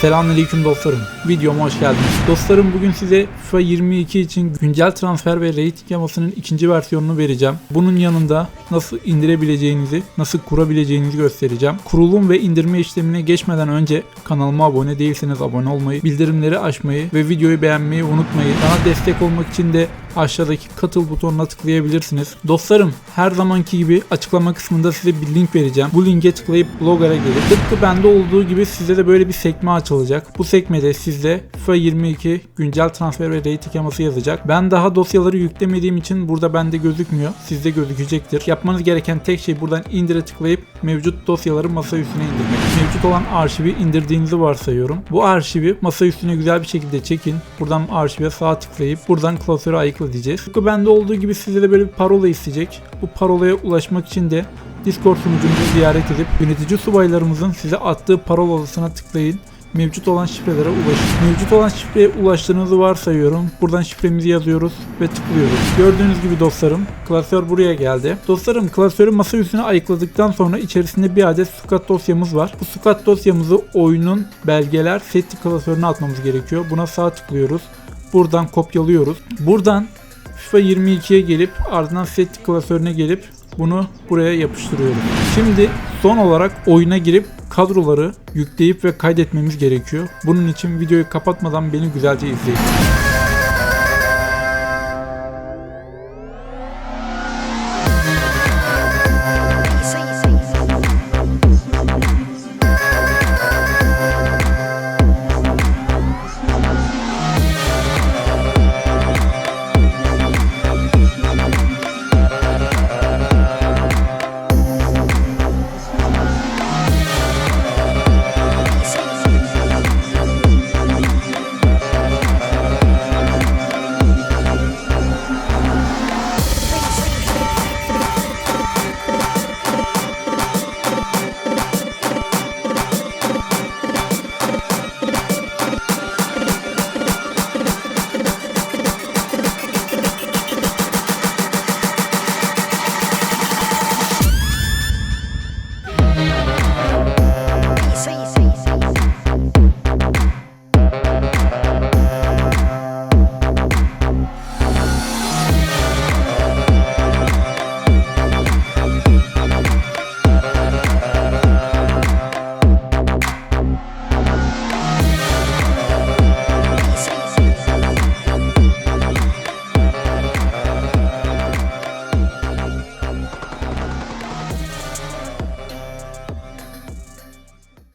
Selamünaleyküm dostlarım. Videoma hoş geldiniz. Dostlarım bugün size FIFA 22 için güncel transfer ve rating yamasının ikinci versiyonunu vereceğim. Bunun yanında nasıl indirebileceğinizi, nasıl kurabileceğinizi göstereceğim. Kurulum ve indirme işlemine geçmeden önce kanalıma abone değilseniz abone olmayı, bildirimleri açmayı ve videoyu beğenmeyi unutmayın. Bana destek olmak için de aşağıdaki katıl butonuna tıklayabilirsiniz. Dostlarım her zamanki gibi açıklama kısmında size bir link vereceğim. Bu linke tıklayıp blogger'a gelin. Tıpkı bende olduğu gibi size de böyle bir sekme açılacak. Bu sekmede sizde FIFA 22 güncel transfer ve rating yaması yazacak. Ben daha dosyaları yüklemediğim için burada bende gözükmüyor. Sizde gözükecektir. Yapmanız gereken tek şey buradan indire tıklayıp mevcut dosyaları masa üstüne indirmek. Mevcut olan arşivi indirdiğinizi varsayıyorum. Bu arşivi masa üstüne güzel bir şekilde çekin. Buradan arşive sağ tıklayıp buradan klasörü diyeceğiz. Tıpkı bende olduğu gibi size de böyle bir parola isteyecek. Bu parolaya ulaşmak için de Discord sunucumuzu ziyaret edip yönetici subaylarımızın size attığı parolasına tıklayın. Mevcut olan şifrelere ulaşın. Mevcut olan şifreye ulaştığınızı varsayıyorum. Buradan şifremizi yazıyoruz ve tıklıyoruz. Gördüğünüz gibi dostlarım klasör buraya geldi. Dostlarım klasörü masa üstüne ayıkladıktan sonra içerisinde bir adet SCAT dosyamız var. Bu SCAT dosyamızı oyunun belgeler setli klasörüne atmamız gerekiyor. Buna sağ tıklıyoruz. Buradan kopyalıyoruz. Buradan FIFA 22'ye gelip ardından setli klasörüne gelip bunu buraya yapıştırıyorum. Şimdi son olarak oyuna girip kadroları yükleyip ve kaydetmemiz gerekiyor. Bunun için videoyu kapatmadan beni güzelce izleyin.